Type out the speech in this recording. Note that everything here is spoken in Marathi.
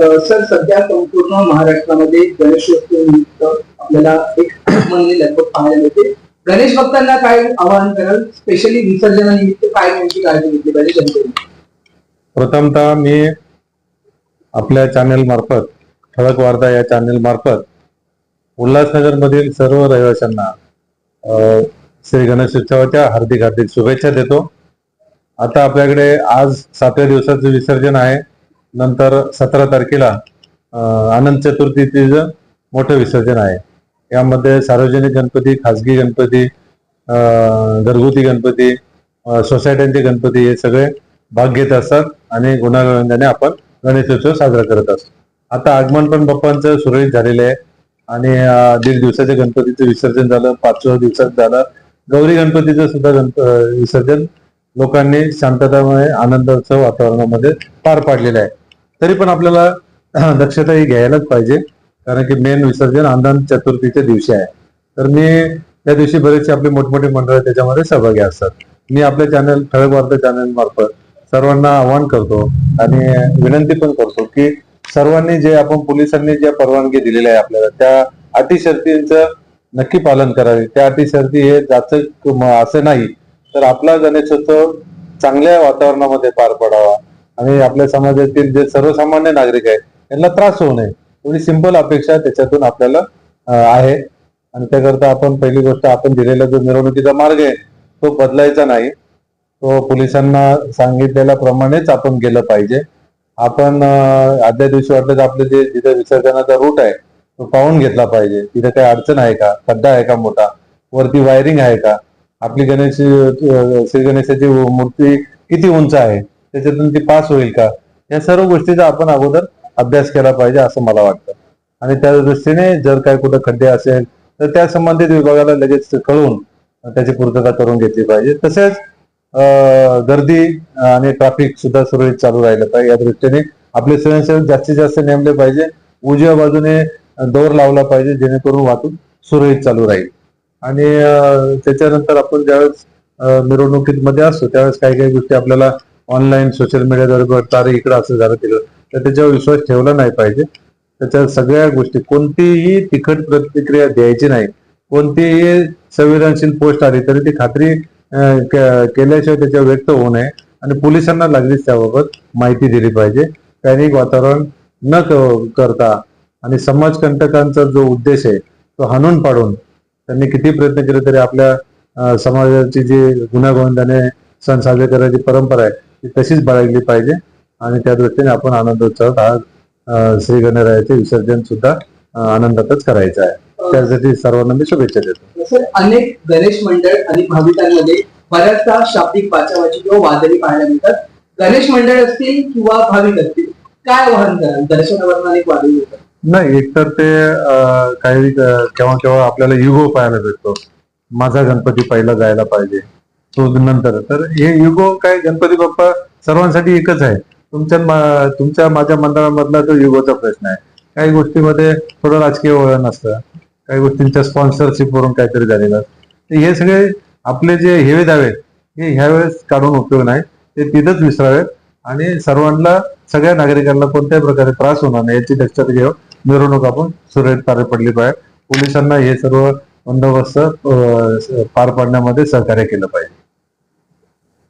सर सध्या संपूर्ण महाराष्ट्रामध्ये गणेशोत्सवानिमित्त आपल्याला एक मनली लगभग पाहायला मिळते. गणेश भक्तांना काय आवाहन कराल? स्पेशली विसर्जनानिमित्त काय नेमकी काळजी घेतली पाहिजे जनतेने? प्रथमतः मी आपल्या चॅनेल मार्फत ठळक वार्ता या चॅनेल मार्फत उल्हासनगर मधील सर्व रहिवाशांना श्री श्री गणेशोत्सवाच्या हार्दिक हार्दिक शुभेच्छा देतो. आता आपल्याकडे आज सातव्या दिवसाचं विसर्जन आहे. नंतर सतरा तारखेला अनंत चतुर्थीचं मोठं विसर्जन आहे. यामध्ये सार्वजनिक गणपती खाजगी गणपती घरगुती गणपती सोसायट्यांचे गणपती हे सगळे भाग घेत असतात आणि गुणागोविंदाने आपण गणेशोत्सव साजरा करत असतो. आता आगमन पण बाप्पांचं सुरळीत झालेलं आहे आणि दीड दिवसाच्या गणपतीचं विसर्जन झालं पाचव्या दिवसात झालं. गौरी गणपतीचं सुद्धा गणप विसर्जन लोकांनी शांततामय आनंदाचं वातावरणामध्ये पार पाडलेलं आहे. तरी पण आपल्याला दक्षता ही घ्यायलाच पाहिजे कारण की मेन विसर्जन आनंद चतुर्थीच्या दिवशी आहे. तर मी त्या दिवशी बरेचसे आपले मोठमोठे मंडळ त्याच्यामध्ये सहभागी असतात. मी आपल्या चॅनल ठळक वार्ता चॅनल मार्फत सर्वांना आवाहन करतो आणि विनंती पण करतो की सर्वांनी जे आपण पोलिसांनी ज्या परवानगी दिलेल्या आहे आपल्याला त्या अटी शर्तींचं नक्की पालन करावे. त्या अटी शर्ती हे जाचक असं नाही. तर आपला गणेशोत्सव चांगल्या वातावरणामध्ये पार पडावा. आणि आपल्या समाजातील जे सर्वसामान्य नागरिक आहेत त्यांना त्रास होऊ नये. एवढी सिंपल अपेक्षा त्याच्यातून आपल्याला आहे. आणि त्याकरता आपण पहिली गोष्ट आपण दिलेला जो मिरवणुकीचा मार्ग आहे तो बदलायचा नाही. तो पोलिसांना सांगितलेल्या प्रमाणेच आपण गेलं पाहिजे. आपण आदल्या दिवशी वाटलं तर आपलं जे जिथे विसर्जनाचा रूट आहे तो पाहून घेतला पाहिजे. तिथे काही अडचण आहे का? खड्डा आहे का मोठा? वरती वायरिंग आहे का? आपली गणेश श्री गणेशाची मूर्ती किती उंच आहे? त्याच्यातून ती पास होईल का? या सर्व गोष्टीचा आपण अगोदर अभ्यास केला पाहिजे असं मला वाटतं. आणि त्या दृष्टीने जर काही कुठं खड्डे असेल तर त्या संबंधित विभागाला लगेच कळून त्याची पूर्तता करून घेतली पाहिजे. तसेच गर्दी आणि ट्रॅफिक सुद्धा सुरळीत चालू राहिलं पाहिजे. या दृष्टीने आपले स्वयंसेवक जास्तीत जास्त नेमले पाहिजे. उजव्या बाजूने दोर लावला पाहिजे जेणेकरून वाहतूक सुरळीत चालू राहील. आणि त्याच्यानंतर आपण ज्यावेळेस मिरवणुकीत मध्ये असतो त्यावेळेस काही काही गोष्टी आपल्याला ऑनलाईन सोशल मीडियाद्वारे तारे इकडं असं झालं तिकडं तर त्याच्यावर विश्वास ठेवला नाही पाहिजे. त्याच्या सगळ्या गोष्टी कोणतीही तिखट प्रतिक्रिया द्यायची नाही. कोणतीही संवेदनशील पोस्ट आली तरी ती खात्री केल्याशिवाय त्याच्या व्यक्त होऊ नये. आणि पोलिसांना लागलीच त्याबाबत माहिती दिली पाहिजे. पॅनिक वातावरण न क- करता आणि समाजकंटकांचा जो उद्देश आहे तो हाणून पाडून त्यांनी किती प्रयत्न केले तरी आपल्या समाजाची जी गुन्हागोविंदाने सण साजरे करायची परंपरा आहे ती तशीच बाळगली पाहिजे. आणि त्या दृष्टीने आपण आनंद उत्सव हा श्री गणरायाचे विसर्जन सुद्धा आनंदातच करायचं आहे. त्यासाठी सर्वांना मी शुभेच्छा देतो. सर अनेक गणेश मंडळ आणि भाविकांमध्ये बऱ्याचदा शाब्दिक वाचावाची किंवा वादळी पाहायला मिळतात. गणेश मंडळ असतील किंवा भाविक असतील काय आवाहन कराल? दर्शनावर अनेक वादळी होतात नाही एकतर ते अं, काही केव्हा केव्हा आपल्याला युगो पाहायला भेटतो. माझा गणपती पहिला जायला पाहिजे. तो नंतर. तर हे युगो काय गणपती बाप्पा सर्वांसाठी एकच आहे. तुमच्या तुमच्या माझ्या मंडळामधला तो युगोचा प्रश्न आहे. काही गोष्टीमध्ये थोडं राजकीय वळण असतं. काही गोष्टींच्या स्पॉन्सरशिप वरून काहीतरी झालेलं असतं. तर हे सगळे आपले जे हेवे दावे हे ह्यावेळेस काढून उपयोग नाही. ते तिथंच विसरावेत. आणि सर्वांना सगळ्या नागरिकांना कोणत्याही प्रकारे त्रास होणार नाही याची दक्षता घेऊन मिरवणूक आपण सुरळीत पार पडली पाहिजे. पोलिसांना हे सर्व बंदोबस्त पार पाडण्यामध्ये सहकार्य केलं पाहिजे.